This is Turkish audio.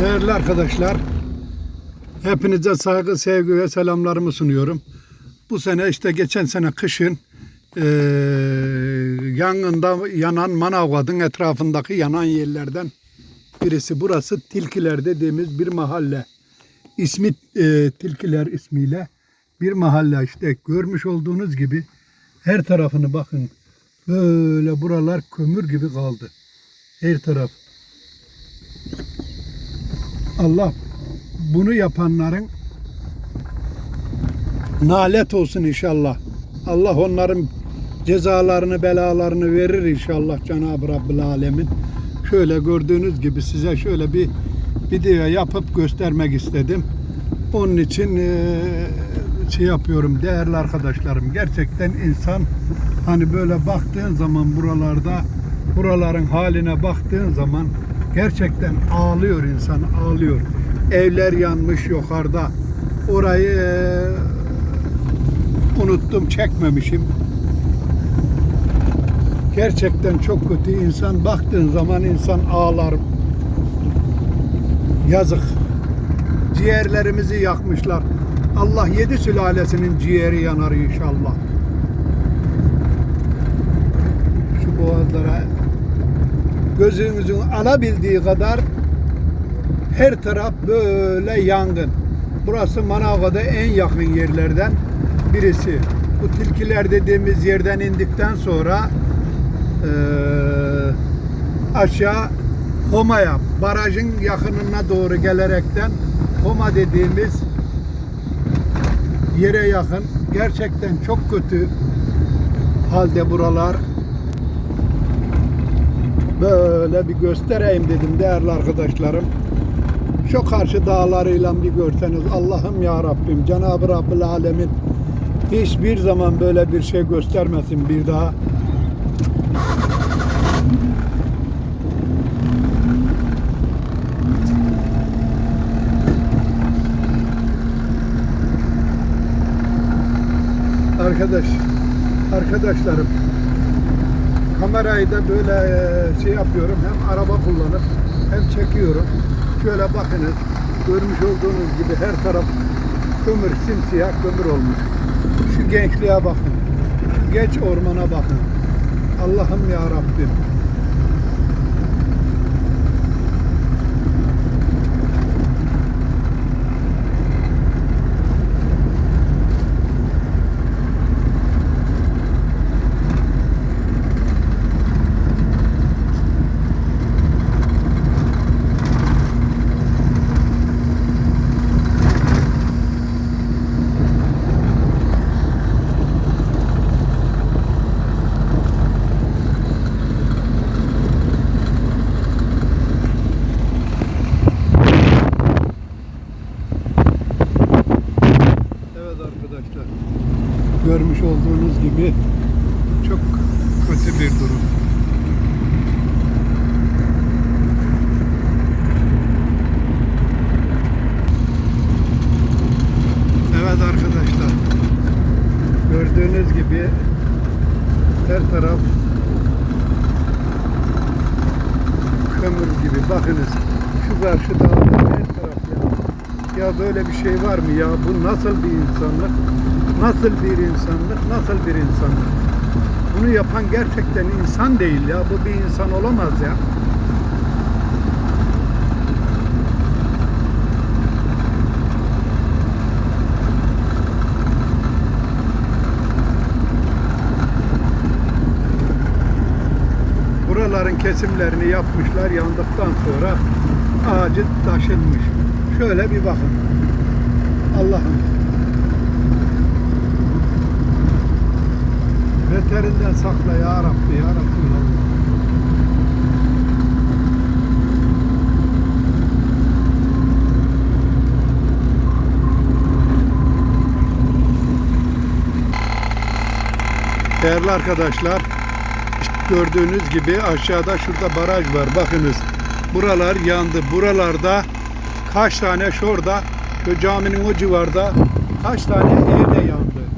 Değerli arkadaşlar, hepinize saygı, sevgi ve selamlarımı sunuyorum. Bu sene işte geçen sene kışın eee yangında yanan Manavgat'ın etrafındaki yanan yerlerden birisi. Burası Tilkiler dediğimiz bir mahalle. İsmi eee, Tilkiler ismiyle bir mahalle işte görmüş olduğunuz gibi her tarafını bakın böyle buralar kömür gibi kaldı. Her taraf. Allah bunu yapanların nalet olsun inşallah. Allah onların cezalarını, belalarını verir inşallah Cenab-ı Rabbül Alemin. Şöyle gördüğünüz gibi size şöyle bir video yapıp göstermek istedim. Onun için eee, şey yapıyorum değerli arkadaşlarım. Gerçekten insan hani böyle baktığın zaman buralarda buraların haline baktığın zaman gerçekten ağlıyor insan ağlıyor. Evler yanmış yukarıda. Orayı eee, unuttum çekmemişim. Gerçekten çok kötü insan baktığın zaman insan ağlar. Yazık. Ciğerlerimizi yakmışlar. Allah yedi sülalesinin ciğeri yanar inşallah. Şu boğazlara gözünüzün alabildiği kadar her taraf böyle yangın. Burası Manavgat'a en yakın yerlerden birisi. Bu tilkiler dediğimiz yerden indikten sonra eee, aşağı Homa'ya, barajın yakınına doğru gelerekten Homa dediğimiz yere yakın. Gerçekten çok kötü halde buralar. Böyle bir göstereyim dedim değerli arkadaşlarım. Şu karşı dağlarıyla bir görseniz Allah'ım ya Rabbim Cenab-ı Rabbül Alemin hiçbir zaman böyle bir şey göstermesin bir daha. Arkadaş, arkadaşlarım kamerayı da böyle e, şey yapıyorum hem araba kullanıp hem çekiyorum. Şöyle bakınız görmüş olduğunuz gibi her taraf kömür simsiyah kömür olmuş. Şu gençliğe bakın. Şu genç ormana bakın. Allah'ım ya Rabbim. Evet arkadaşlar. Görmüş olduğunuz gibi çok kötü bir durum. Evet arkadaşlar. Gördüğünüz gibi her taraf kömür gibi. Bakınız şu karşı dağda her taraf ya. Ya böyle bir şey var mı ya? Bu nasıl bir insanlık? Nasıl bir insanlık? Nasıl bir insanlık? Bunu yapan gerçekten insan değil ya. Bu bir insan olamaz ya. Buraların kesimlerini yapmışlar yandıktan sonra ağacı taşınmış. Şöyle bir bakın. Allah'ım. Beterinden sakla ya Rabbi ya Rabbi. Değerli arkadaşlar, gördüğünüz gibi aşağıda şurada baraj var. Bakınız buralar yandı. Buralarda kaç tane şurada şu caminin o civarda kaç tane ev de yandı.